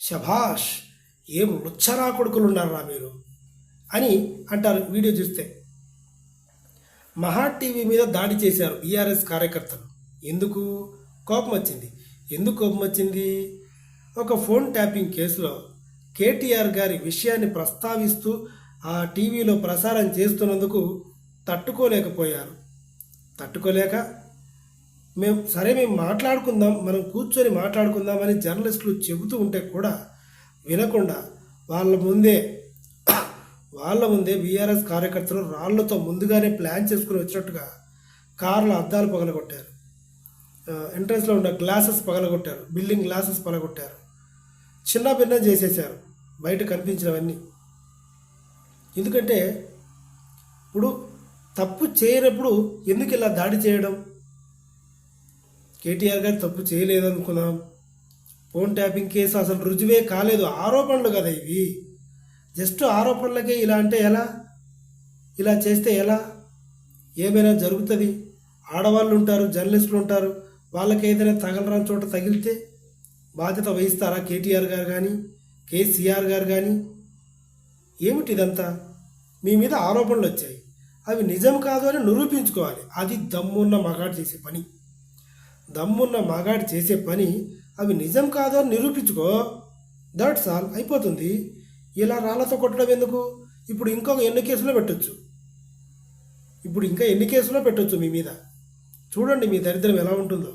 శభాష్ ఏం ముచ్చరా కొడుకులు ఉన్నారా మీరు? అని అంటారు వీడియో చూస్తే. మహా టీవీ మీద దాడి చేశారు బీఆర్ఎస్ కార్యకర్తలు. ఎందుకు? కోపం వచ్చింది. ఎందుకు కోపం వచ్చింది? ఒక ఫోన్ ట్యాపింగ్ కేసులో కేటీఆర్ గారి విషయాన్ని ప్రస్తావిస్తూ ఆ టీవీలో ప్రసారం చేస్తున్నందుకు తట్టుకోలేకపోయారు. తట్టుకోలేక మేము సరే మేము మాట్లాడుకుందాం మనం కూర్చొని మాట్లాడుకుందామని జర్నలిస్టులు చెబుతూ ఉంటే కూడా వినకుండా వాళ్ళ ముందే వాళ్ళ ముందే బీఆర్ఎస్ కార్యకర్తలు రాళ్ళతో ముందుగానే ప్లాన్ చేసుకుని వచ్చినట్టుగా కార్ల అద్దాలు పగలగొట్టారు. ఎంట్రన్స్లో ఉన్న గ్లాసెస్ పగలగొట్టారు బిల్డింగ్ గ్లాసెస్ పగలగొట్టారు. చిన్న భిన్న చేసేసారు బయట కనిపించినవన్నీ. ఎందుకంటే ఇప్పుడు తప్పు చేయనప్పుడు ఎందుకు ఇలా దాడి చేయడం? కేటీఆర్ గారు తప్పు చేయలేదు అనుకున్నాం ఫోన్ ట్యాపింగ్ కేసు అసలు రుజువే కాలేదు. ఆరోపణలు కదా ఇవి. జస్ట్ ఆరోపణలకే ఇలా అంటే ఎలా? ఇలా చేస్తే ఎలా? ఏమైనా జరుగుతుంది? ఆడవాళ్ళు ఉంటారు జర్నలిస్టులు ఉంటారు. వాళ్ళకి ఏదైనా తగలరాని చోట తగిలితే బాధ్యత వహిస్తారా కేటీఆర్ గారు కానీ కేసీఆర్ గారు కానీ ఏమిటి ఇదంతా? మీ మీద ఆరోపణలు వచ్చాయి. అవి నిజం కాదు అని నిరూపించుకోవాలి. అది దమ్మున్న మగాడు చేసే పని. దమ్మున్న మగాడు చేసే పని అవి నిజం కాదో అని నిరూపించుకో. దట్స్ ఆల్ అయిపోతుంది. ఇలా రాళ్ళతో కొట్టడం ఎందుకు? ఇప్పుడు ఇంకొక ఎన్ని కేసులో పెట్టొచ్చు? ఇప్పుడు ఇంకా ఎన్ని కేసులో పెట్టొచ్చు మీ మీద? చూడండి మీ దరిద్రం ఎలా ఉంటుందో.